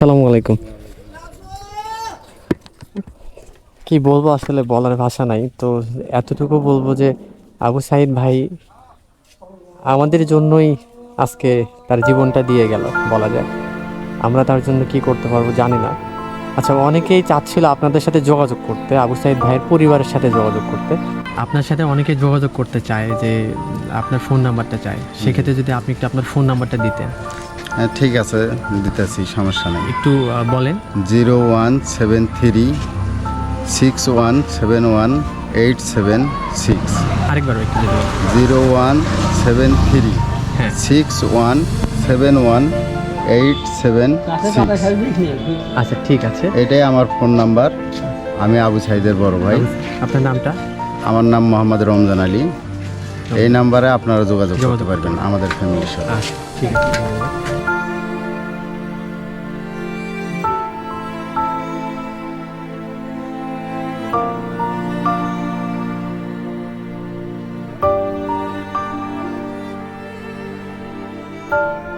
আসসালামু আলাইকুম। কি বলব আসলে বলার ভাষা নাই। তো এতটুকু বলব যে আবু সাইদ ভাই আমাদের জন্যই আজকে তার জীবনটা দিয়ে গেল বলা যায়। আমরা তার জন্য কি করতে পারব জানি না। আচ্ছা অনেকেই চাচ্ছিল আপনাদের সাথে যোগাযোগ করতে আবু সাইদ ভাইয়ের পরিবারের সাথে যোগাযোগ করতে। আপনার সাথে অনেকে যোগাযোগ করতে চায় যে আপনার ফোন নাম্বারটা চায়। সেক্ষেত্রে যদি আপনি একটু আপনার ফোন নাম্বারটা দিতেন। হ্যাঁ ঠিক আছে দিতেছি সমস্যা নেই। একটু বলেন। Zero one seven three six one seven one eight seven six. আরেকবার একটু জিরো ওয়ান সেভেন থ্রি হ্যাঁ। Six one seven one eight seven six. আচ্ছা ঠিক আছে। এটাই আমার ফোন নাম্বার। আমি আবু সাইদের বড় ভাই। আপনার নামটা? আমার নাম মোহাম্মদ রমজান আলী। এই নাম্বারে আপনারা যোগাযোগ করতে পারবেন আমাদের ফ্যামিলির সাথে। আচ্ছা ঠিক আছে thank you.